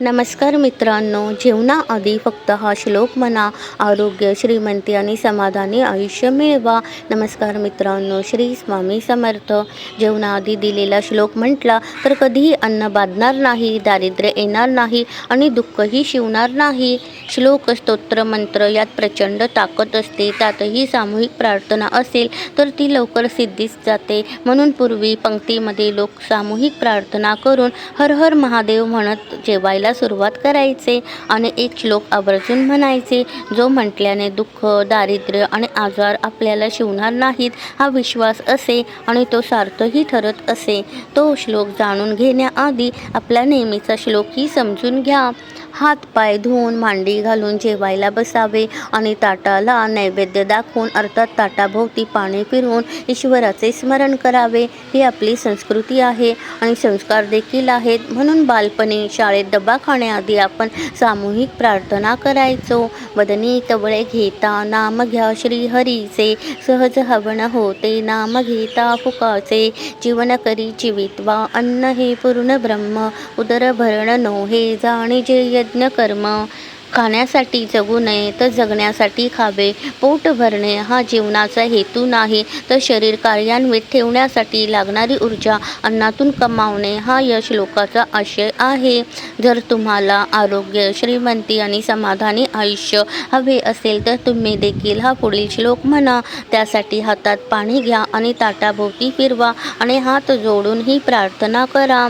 नमस्कार मित्रांनो जेवणाआधी फक्त हा श्लोक म्हणा. आरोग्य श्रीमंती आणि समाधानी आयुष्य मिळवा. नमस्कार मित्रांनो श्री स्वामी समर्थ. जेवणाआधी दिलेला श्लोक म्हटला तर कधीही अन्न बाधणार नाही दारिद्र्य येणार नाही आणि दुःखही शिवणार नाही. श्लोक स्तोत्र मंत्र यात प्रचंड ताकद असते. त्यातही सामूहिक प्रार्थना असेल तर ती लवकर सिद्धीस जाते. म्हणून पूर्वी पंक्तीमध्ये लोक सामूहिक प्रार्थना करून हर हर महादेव म्हणत जेवायला सुरुवात करायचे आणि एक श्लोक आवर्जून म्हणायचे जो म्हटल्याने दुःख दारिद्र्य आणि आजार आपल्याला शिवणार नाहीत हा विश्वास असे आणि तो सार्थही ठरत असे. तो श्लोक जाणून घेण्याआधी आपला नेहमीचा श्लोकही समजून घ्या. हात पाय धुवून मांडी घालून जेवायला बसावे आणि ताटाला नैवेद्य दाखवून अर्थात ताटाभोवती पाणी फिरवून ईश्वराचे स्मरण करावे. ही आपली संस्कृती आहे आणि संस्कार देखील आहेत. म्हणून बालपणी शाळेत डबा खाण्याआधी आपण सामूहिक प्रार्थना करायचो. वदनी कवळे घेता नाम घ्या श्रीहरीचे. सहज हवन होते नाम घेता फुकाचे. जीवन करी जीवित्वा अन्न हे पूर्ण ब्रह्म. उदर भरण नो हे जाणी जे यज्ञ कर्म. खाण्यासाठी जगू नये तर जगण्यासाठी खावे. पोट भरणे हा जीवनाचा हेतू नाही तर शरीर कार्यान्वित ठेवण्यासाठी लागणारी ऊर्जा अन्नातून कमावणे हा यश लोकाचा आशय आहे. जर तुम्हाला आरोग्य श्रीमंती आणि समाधानी आयुष्य हवे असेल तर तुम्ही देखील हा पुढील श्लोक म्हणा. त्यासाठी हातात पाणी घ्या आणि ताटाभोवती फिरवा आणि हात जोडून ही प्रार्थना करा.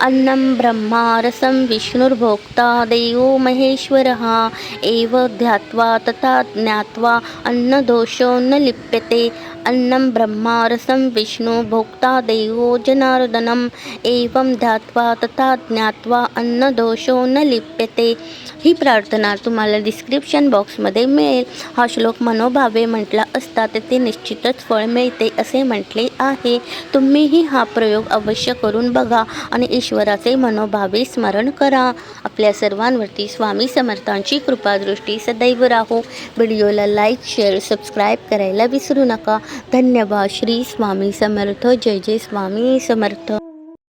अन्नं ब्रह्मा रसं विष्णुर्भोक्ता देवो महेश्वरः। एव ध्यात्वा तथा ज्ञात्वा अन्नदोषो न लिप्यते। अन्नं ब्रह्मा रसं विष्णु भोक्ता देवो जनार्दनम् एवं ध्यात्वा तथा ज्ञात्वा अन्नदोषो न लिप्यते। ही प्रार्थना तुम्हाला डिस्क्रिप्शन बॉक्समध्ये मिळेल. हा श्लोक मनोभावे म्हटला असता तेथे ते निश्चितच फळ मिळते असे म्हटले आहे. तुम्हीही हा प्रयोग अवश्य करून बघा आणि ईश्वराचे मनोभावे स्मरण करा. आपल्या सर्वांवरती स्वामी समर्थांची कृपादृष्टी सदैव राहो. व्हिडिओला लाईक शेअर सबस्क्राईब करायला विसरू नका. धन्यवाद. श्री स्वामी समर्थ. जय जय स्वामी समर्थ.